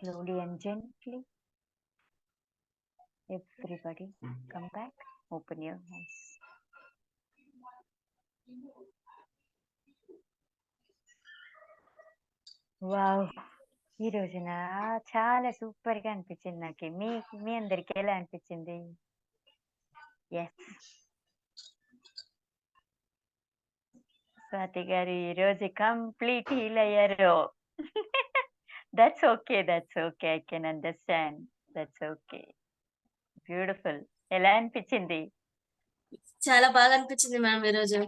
Slowly and gently. Everybody, come back. Open your eyes. Wow! ఈ రోజున చాలా సూపర్‌గా అనిపించింది నాకి. మీ మీ అందరికి ఎలా అనిపించింది? యెస్. స్వాతి గారు ఈరోజు కంప్లీట్ హీల్ అయ్యారు. That's okay. That's okay. I can understand. That's okay. Beautiful. ఎలా అనిపించింది? చాలా బాగా అనిపించింది మ్యామ్ ఈరోజు.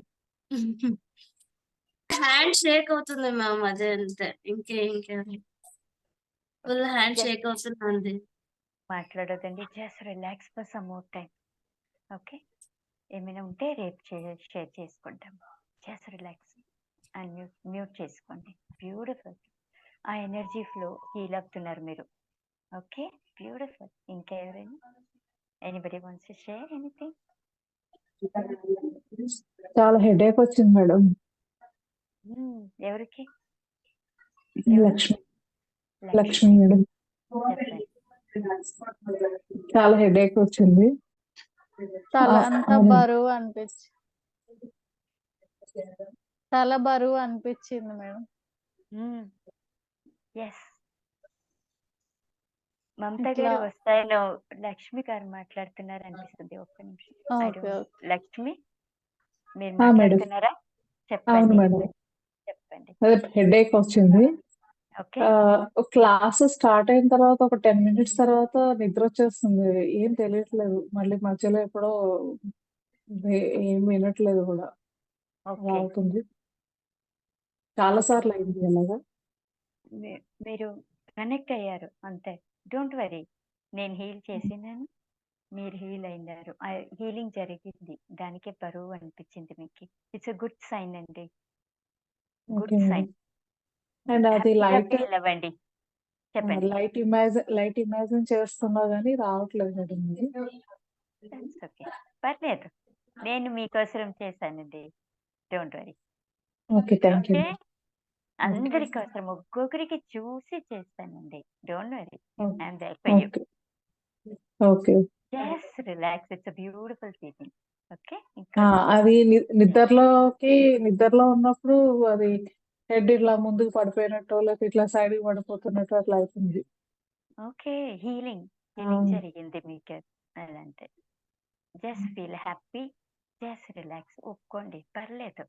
హ్యాండ్ షేక్ అవుతుంది మ్యామ్ అదే అంతే. ఇంకే ఇంకేమి ఫుల్ హ్యాండ్ షేక్ అవుతుందండి. మాట్లాడొద్దండి. Just relax for some more time. Okay. ఏమైనా ఉంటే రేపు షేర్ చేసుకుంటాం. Just relax and mute mute చేసుకోండి. బ్యూటిఫుల్. ఆ ఎనర్జీ ఫ్లో హీల్ అవుతున్నారు మీరు. ఓకే. బ్యూటిఫుల్. ఇంకా ఎవరైనా? Anybody wants to share anything? చాలా హెడేక్ వచ్చింది మేడం. ఎవరికి? ఎవరు? లక్ష్మి. లక్ష్మి. మేడం. చాలా హెడేక్ వచ్చింది. తల! అంతా. బరువు అనిపిచ్చి తల బరువు అనిపిచ్చింది మేడం. యెస్. మమత ఇట్లా గారు వస్తాయనో లక్ష్మి గారు మాట్లాడుతున్నారు అనిపిస్తుంది. ఒక్క నిమిషం. I okay. Don't okay. Lakshmi మీరు ఆ! మేడం. మాట్లాడుతున్నారా? అవును చెప్పండి. మేడం. చెప్పండి. హెడేక్ వచ్చింది. ఓకే. ఆహ్, క్లాస్ స్టార్ట్ అయిన తర్వాత ఒక 10 మినిట్స్ తర్వాత నిద్రొచ్చేస్తుంది. ఏం తెలియట్లేదు. మళ్ళీ మధ్యలో ఎప్పుడో ఏ ఏం వినట్లేదు కూడా. అలా ఓకే. అవుతుంది. చాలా ఓకే. సార్లు అయింది అలాగా. మీరు కనెక్ట్ అయ్యారు అంతే. Don't worry. నేను హీల్ చేసినాను. మీరు హీల్ అయ్యారు. ఆహ్, హీలింగ్ జరిగింది. దానికే బరువు అనిపించింది మీకి. ఇట్స్ ఎ గుడ్ సైన్ అండి. గుడ్. సైన్. అండ్ అది లైట్ అవ్వండి. చెప్పండి. లైట్ ఇమాజి లైట్ ఇమాజిన్ చేస్తున్నా గాని రావట్లేదు ఓకే. పర్లేదు. నేను మీకోసరం చేశానండి. Don't worry. Okay. Thank you okay. Madam. Okay. అందరి కోసం ఒక్కొక్కరికి చూసి చేస్తానండి. Don't worry. Okay. I am there for you. Okay. Just relax. It's beautiful feeling. Okay. అది నిద్రలోకి నిద్రలో ఉన్నప్పుడు అది హెడ్ ఇట్లా ముందుకు పడిపోయినట్టో, లేకపోతే ఇట్లా సైడ్‌కి పడిపోతున్నట్టు అట్లా అయితుంది. ఓకే. హీలింగ్. హీలింగ్ జరిగింది మీకు. అలా అంతే. Just feel happy. Just relax. ఒప్పుకోండి. పర్లేదు.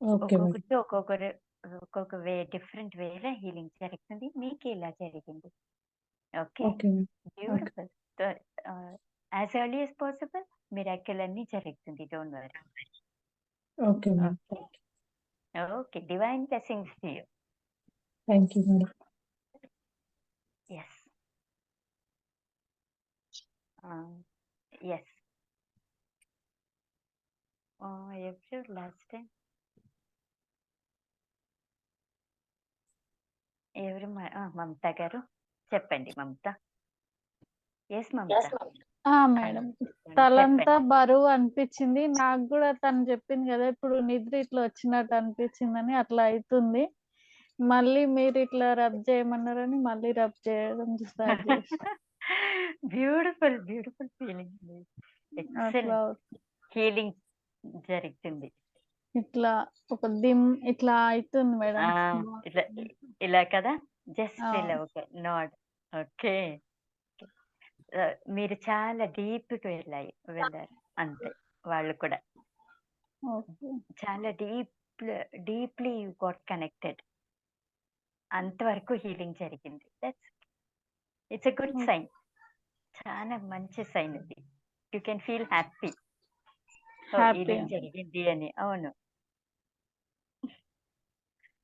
ఒక్కొక్కరు ఒక్కొక్క వే డిఫరెంట్ వేలో హీలింగ్ జరుగుతుంది. మీకు ఇలా జరిగింది. Okay. Okay. Okay. Beautiful. So, ah, as early as possible miracle అన్నీ జరుగుతుంది. Don't worry. Okay madam. Okay. Okay. Divine blessings to you. Thank you madam. Yes. Ah! Yes. Ah, ఎప్పుడు last time? ఎవరు! మమత గారు. చెప్పండి మమత. మేడం. తలంతా. బరువు అనిపిచ్చింది. నాకు గూడా తను చెప్పింది గదా! ఇప్పుడు నిద్ర ఇట్లా వచ్చినట్టు అనిపిచ్చిందని అట్లా అయితుంది. మళ్ళీ మీరు ఇట్లా రబ్ చేయమన్నారని మళ్ళీ రబ్ చేయడం. బ్యూటిఫుల్. Beautiful feeling. అవుతుంది. హీలింగ్ జరుగుతుంది. ఇట్లా ఒక దిమ్ ఇట్లా అయితుంది ఆ! మేడం. ఇట్లా ఇలా కదా! జస్ట్ ఇలా అవును. ఒక నోడ్. ఓకే. మీరు చాలా డీప్‌గా వెళ్ళాయి వెళ్ళారు. అంతే. వాళ్ళు కూడా. ఓకే. చాలా deep deeply you got connected. అంతవరకు హీలింగ్ జరిగింది. That's it's a good okay. Sign. చాలా మంచి సైన్ ఇది. You can feel happy. Healing జరిగింది అని. అవును.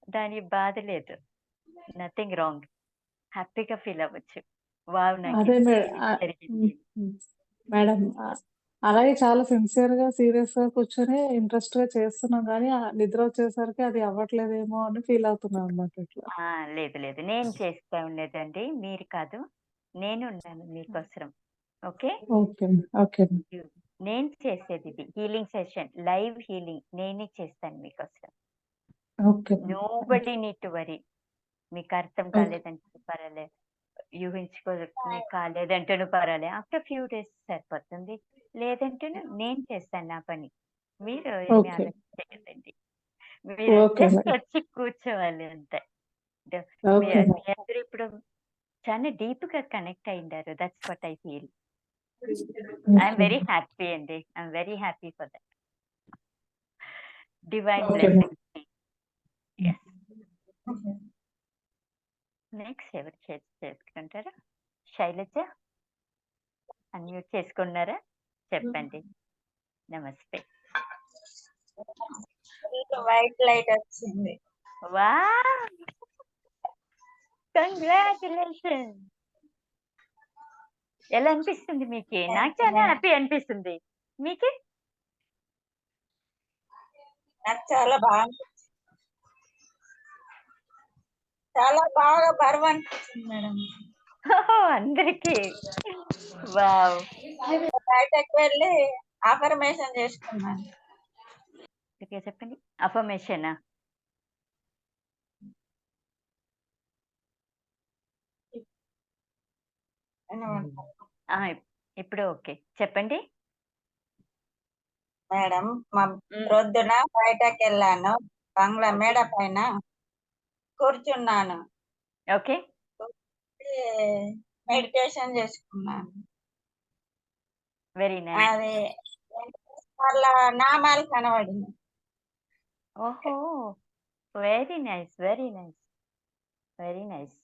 దానికి బాధ లేదు. Nothing wrong. హ్యాపీగా ఫీల్ అవ్వచ్చు. వావ్! మేడం అలాగే చాలా సిన్సియర్‌గా, సీరియస్‌గా కూర్చొని ఇంట్రెస్ట్‌గా చేస్తున్నాం గానీ, ఆ నిద్ర వచ్చేసరికి అది అవ్వట్లేదేమో అని ఫీల్ అవుతున్నాం అన్నమాట ఇట్లా. లేదు లేదు. నేను చేస్తా ఉండేదండి. మీరు కాదు. నేను ఉన్నాను మీకోసరం. ఓకే. ఓకే. ఓకే. నేను చేసేది ఇది. Healing session. లైవ్ హీలింగ్ నేనే చేస్తాను మీకోసం. Okay. Nobody need to worry. మీకు అర్థం. కాలేదంటే పర్వాలేదు. ఊహించుకోని కాలేదంటేను పర్వాలేదు ఆఫ్టర్ ఫ్యూ డేస్ సరిపోతుంది. లేదంటే నేను చేస్తాను నా పని. మీరు. ఆలోచించకండి. మీరు జస్ట్. వచ్చి కూర్చోవాలి అంతే. అందరూ ఇప్పుడు చాలా డీప్గా connect అయిండారు that's what I feel I'm very happy అండి. I'm very happy for that divine. Blessing ఎవరు చేసి చేసుకుంటారా? శైలజ? అన్మ్యూట్ చేసుకున్నారా? చెప్పండి. నమస్తే. వైట్ లైట్ వచ్చింది. వా కంగ్రాచులేషన్ ఎలా అనిపిస్తుంది మీకు? నాకు చాలా హ్యాపీ అనిపిస్తుంది. మీకు? నాకు చాలా బాగా చాలా బాగా బరువు అనిపించింది మేడం అందరికి. బయటకు వెళ్ళి అఫర్మేషన్ చేసుకున్నాను. చెప్పండి. అఫర్మేషన్. ఇప్పుడు ఓకే. చెప్పండి. మేడం మా ప్రొద్దున బయటకు వెళ్ళాను. బంగ్లా మేడ పైన కూర్చున్నాను. ఓకే. మెడిటేషన్ చేసుకున్నాను. Very nice. అది వాళ్ళ నామాలు కనబడింది ఓహో. Very nice very nice very nice.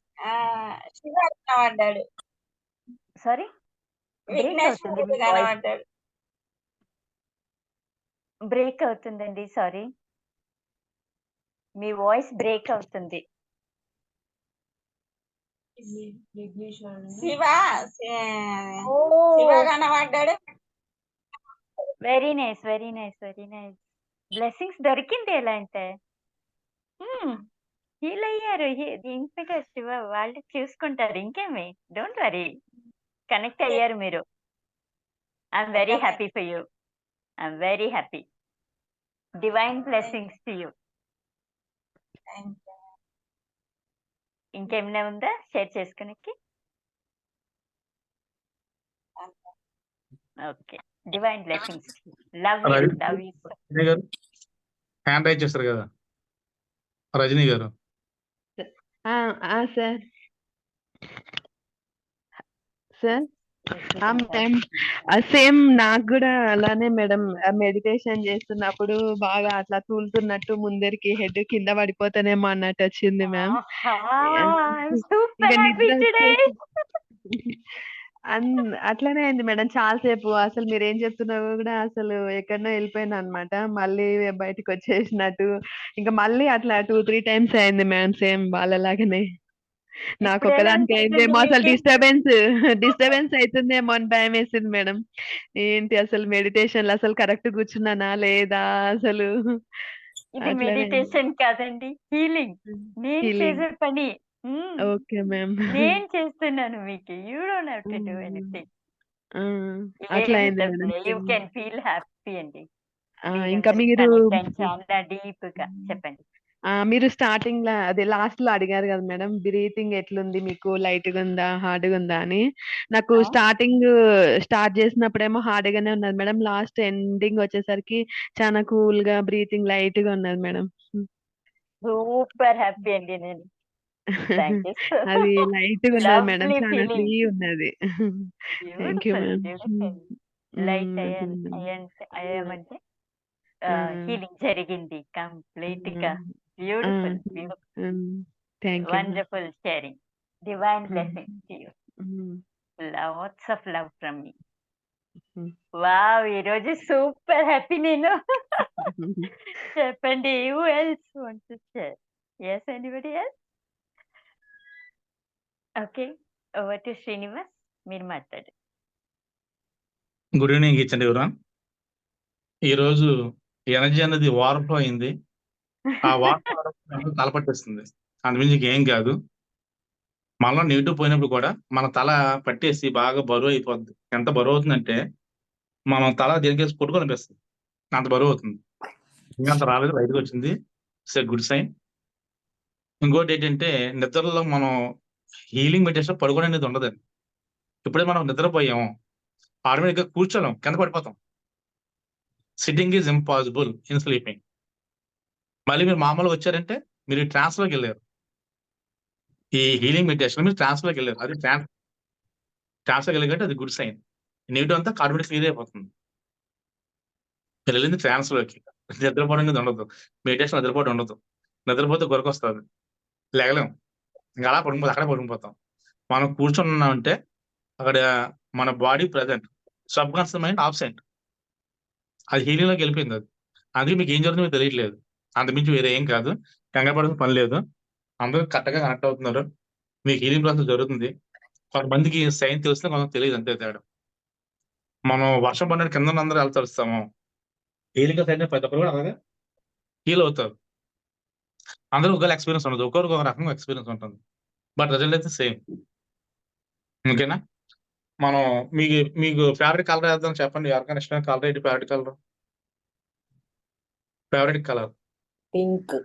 Shiva కనబడ్డాడు. సారీ? కనబడ్డాడు. బ్రేక్ అవుతుందండి సారీ. మీ వాయిస్ బ్రేక్ అవుతుంది. శివ శివ కనబడ్డాడు very nice very nice very nice blessings దొరికింది ఎలా అంటే? హీల్ అయ్యారు. ఇంకా శివ వాళ్ళు చూసుకుంటారు. ఇంకేమి? డోంట్ వరీ కనెక్ట్ అయ్యారు మీరు. I'm very happy for you I'm very happy divine blessings to you ఇంకేమైనా ఉందా? షేర్ చేసుకునేకి? Okay. Divine blessings love. Love గారు? హ్యాండ్ రైజ్ చేస్తారు కదా? రజనీ గారు? సార్. సార్? సేమ్ నాకు కూడా అలానే మేడం మెడిటేషన్ చేస్తున్నప్పుడు బాగా అట్లా తూలుతున్నట్టు ముందరికి హెడ్ కింద పడిపోతానేమో అన్నట్టు వచ్చింది మ్యామ్ అట్లానే అయింది మేడం చాలాసేపు. అసలు మీరు ఏం చెప్తున్నారో కూడా అసలు ఎక్కడనో వెళ్ళిపోయినా అనమాట మళ్ళీ బయటకు వచ్చేసినట్టు. ఇంకా మళ్ళీ అట్లా టూ త్రీ టైమ్స్ అయింది మ్యామ్ సేమ్ వాళ్ళలాగానే. నాకు ఒకదానికి అయిందేమో అసలు? డిస్టర్బెన్స్ డిస్టర్బెన్స్ అవుతుందేమో అని భయం వేసింది మేడం. ఏంటి అసలు మెడిటేషన్ అసలు కరెక్ట్ కూర్చున్నానా లేదా అసలు? ఇది మెడిటేషన్ కాదండి హీలింగ్ నేను. చేసే పని. Okay ma'am. నేను చేస్తున్నాను మీకు. You don't have to do. Anything అట్లా యూ కెన్ ఫీల్ హ్యాపీ అండి. ఇంకా మీరు డీప్గా. చెప్పండి. మీరు స్టార్టింగ్లో అదే లాస్ట్లో అడిగారు కదా మేడం బ్రీతింగ్ ఎట్లుంది మీకు? లైట్గా ఉందా? హార్డ్గా ఉందా? అని. నాకు. స్టార్టింగ్ స్టార్ట్ చేసినప్పుడేమో హార్డ్ గానే ఉన్నది మేడం. లాస్ట్ ఎండింగ్ వచ్చేసరికి చాలా కూల్గా బ్రీతింగ్ లైట్గా ఉన్నది మేడం. సూపర్ హ్యాపీ అండి నేను. అది లైట్గా ఉన్నది మేడం. చాలా. ఫ్రీ ఉన్నది. థ్యాంక్ యూ బ్యూటిఫుల్ లైట్ అయ్యామంటే అయ్యామంటే హీలింగ్ జరిగింది కంప్లీట్గా. Beautiful beautiful thank you wonderful sharing divine Mm. Blessing to you lots of love from me Mm. Wow ఈ రోజు సూపర్ హ్యాపీ నేను. చెప్పండి who else want to share yes anybody else okay over to Srinivas మీరు మాట్లాడండి good evening ఇచ్చండి ఎవరా ఈరోజు energy అనేది overflow అయింది. ఆ వాటర్ తలపట్టేస్తుంది. అంతమించి ఏం కాదు. మనలో నెగిటివ్ పోయినప్పుడు కూడా మన తల పట్టేసి బాగా బరువు అయిపోద్ది. ఎంత బరువు అవుతుందంటే మనం తల దేనికేసి కొట్టుకొనిపిస్తుంది అంత బరువు అవుతుంది. ఇంకా అంత రాలేదు బయటకు వచ్చింది. It's good sign. ఇంకోటి ఏంటంటే నిద్రలో మనం హీలింగ్ మెడిటేషన్ పడుకోవడం అనేది ఉండదండి ఇప్పుడే మనం నిద్రపోయాము. ఆటోమేటిక్గా కూర్చోలేం. కింద పడిపోతాం. Sitting is impossible in sleeping. మళ్ళీ మీరు మామూలుగా వచ్చారంటే మీరు ట్రాన్స్ఫర్లోకి వెళ్ళారు. ఈ హీలింగ్ మెడిటేషన్ మీరు ట్రాన్స్ వెళ్ళారు. అది ట్రాన్స్ ట్రాన్స్ వెళ్ళగంటే అది గుడ్ సైన్ నెగిటివ్ అంతా కార్బోనేట్ క్లియర్ అయిపోతుంది. మీరు వెళ్ళింది ట్రాన్స్ నిద్రపోవడం అనేది ఉండదు. మెడిటేషన్ నిద్రపోవడం ఉండదు. నిద్రపోతే గొరకు వస్తుంది. లేగలేం. ఇంకా అలా పడుకుపోతాం అక్కడే పడుకుపోతాం మనం కూర్చున్నామంటే అక్కడ మన body present subconscious mind absent అది హీలింగ్లోకి వెళ్ళిపోయింది అది. అందుకే మీకు ఏం జరుగుతుందో మీకు తెలియట్లేదు. అంతమించి వేరే ఏం కాదు. కంగారు పని లేదు. అందరూ కరెక్ట్గా కనెక్ట్ అవుతున్నారు. మీకు హీలింగ్ ప్రాసెస్ జరుగుతుంది. కొంతమందికి సైన్ తెలిసినా కొంత తెలియదు అంతే తేడా. మనం వర్షం పడిన కింద అందరూ ఎలా తలుస్తాము హీలింగ్ సైడ్ ప్రతి ఒక్కరు కూడా అలాగే హీల్ అవుతారు. అందరూ ఒకవేళ ఎక్స్పీరియన్స్ ఉండదు. ఒకరికి ఒక రకంగా ఎక్స్పీరియన్స్ ఉంటుంది. బట్ రిజల్ట్ అయితే సేమ్. ఓకేనా? మనం మీకు మీకు ఫేవరెట్ కలర్ వేద్దాం చెప్పండి. ఎవరికైనా ఇష్టమైన కలర్ ఏంటి? Favourite colour? Favourite colour. Pink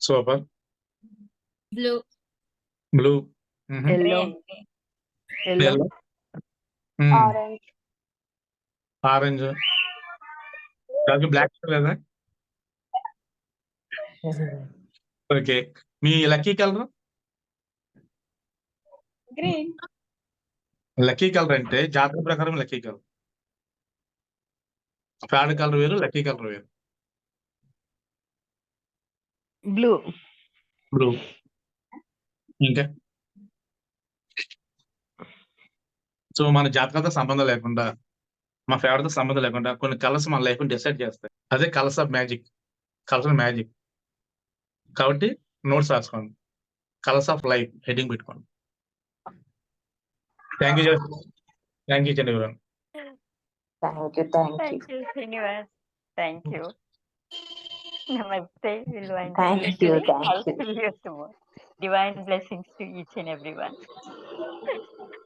super blue blue yellow yellow orange orange black లేదా ఓకే మీ lucky colour green lucky colour అంటే జాతక ప్రకారం లక్కీ కలర్ ఫేవరెట్ కలర్ వేరు లక్కీ కలర్ వేరు బ్లూ. బ్లూ. ఇంకా? సో మన జాతకంతో సంబంధం లేకుండా మా ఫేవరెట్తో సంబంధం లేకుండా కొన్ని కలర్స్ మన లైఫ్ డిసైడ్ చేస్తాయి. అదే colours of magic. Colours of magic. కాబట్టి నోట్స్ రాసుకోండి. కలర్స్ ఆఫ్ లైఫ్ హెడ్డింగ్ పెట్టుకోండి. Thank you thank you Chandra thank you thank you Thank you, Srinivas. Thank you. Namaste, Divine. Thank you. Thank you. Divine blessings to each and everyone.